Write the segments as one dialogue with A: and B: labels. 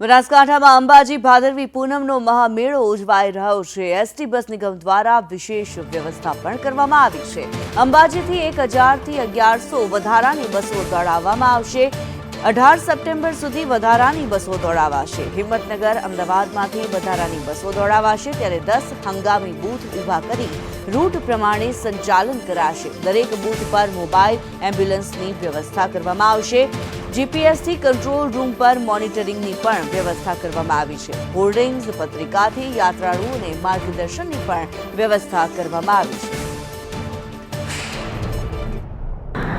A: બનાસકાંઠામાં અંબાજી ભાદરવી પૂનમનો મહામેળો ઉજવાઈ રહ્યો છે. એસટી બસ નિગમ દ્વારા વિશેષ વ્યવસ્થા પણ કરવામાં આવી છે. અંબાજીથી એક હજારથી અગિયારસો વધારાની બસો દોડાવવામાં આવશે. અઢાર સપ્ટેમ્બર સુધી વધારાની બસો દોડાવાશે. હિંમતનગર, અમદાવાદમાંથી વધારાની બસો દોડાવાશે. ત્યારે દસ હંગામી બૂથ ઊભા કરી રૂટ પ્રમાણે સંચાલન કરાશે. દરેક બૂથ પર મોબાઈલ, એમ્બ્યુલન્સની વ્યવસ્થા કરવામાં આવશે. જીપીએસથી કંટ્રોલ રૂમ પર મોનિટરિંગની પણ વ્યવસ્થા કરવામાં આવી છે. હોર્ડિંગ્સ, પત્રિકાથી યાત્રાળુઓને માર્ગદર્શનની પણ વ્યવસ્થા કરવામાં આવી છે.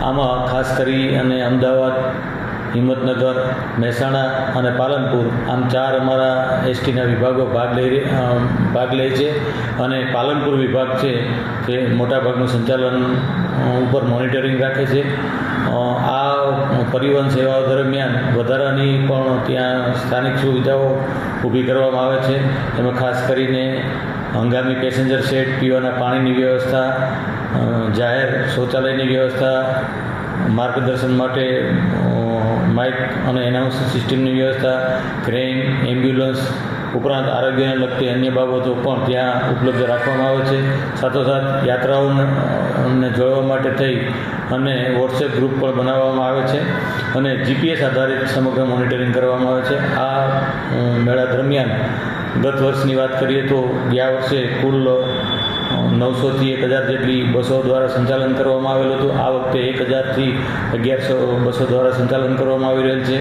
B: આમાં ખાસ કરી અને અમદાવાદ, હિંમતનગર, મહેસાણા અને પાલનપુર, આમ ચાર અમારા એસટીના વિભાગો ભાગ લઈ ભાગ લે છે અને પાલનપુર વિભાગ છે તે મોટાભાગનું સંચાલન ઉપર મોનિટરિંગ રાખે છે. આ પરિવહન સેવાઓ દરમિયાન વધારાની પણ ત્યાં સ્થાનિક સુવિધાઓ ઊભી કરવામાં આવે છે. એમાં ખાસ કરીને હંગામી પેસેન્જર સેટ, પીવાના પાણીની વ્યવસ્થા જાહેર શૌચાલયની વ્યવસ્થા, માર્ગદર્શન માટે માઇક અને એનાઉન્સ સિસ્ટમની વ્યવસ્થા ક્રેન એમ્બ્યુલન્સ ઉપરાંત આરોગ્યને લગતી અન્ય બાબતો પણ ત્યાં ઉપલબ્ધ રાખવામાં આવે છે. સાથોસાથ યાત્રાઓને જોડવા માટે થઈ અને વોટ્સએપ ગ્રુપ પણ બનાવવામાં આવે છે અને જીપીએસ આધારિત સમગ્ર મોનિટરિંગ કરવામાં આવે છે. આ મેળા દરમિયાન ગત વર્ષની વાત કરીએ તો ગયા વર્ષે કુલ નવસોથી એક હજાર જેટલી બસો દ્વારા સંચાલન કરવામાં આવેલું હતું. આ વખતે એક હજારથી અગિયારસો બસો દ્વારા સંચાલન કરવામાં આવી રહેલ છે.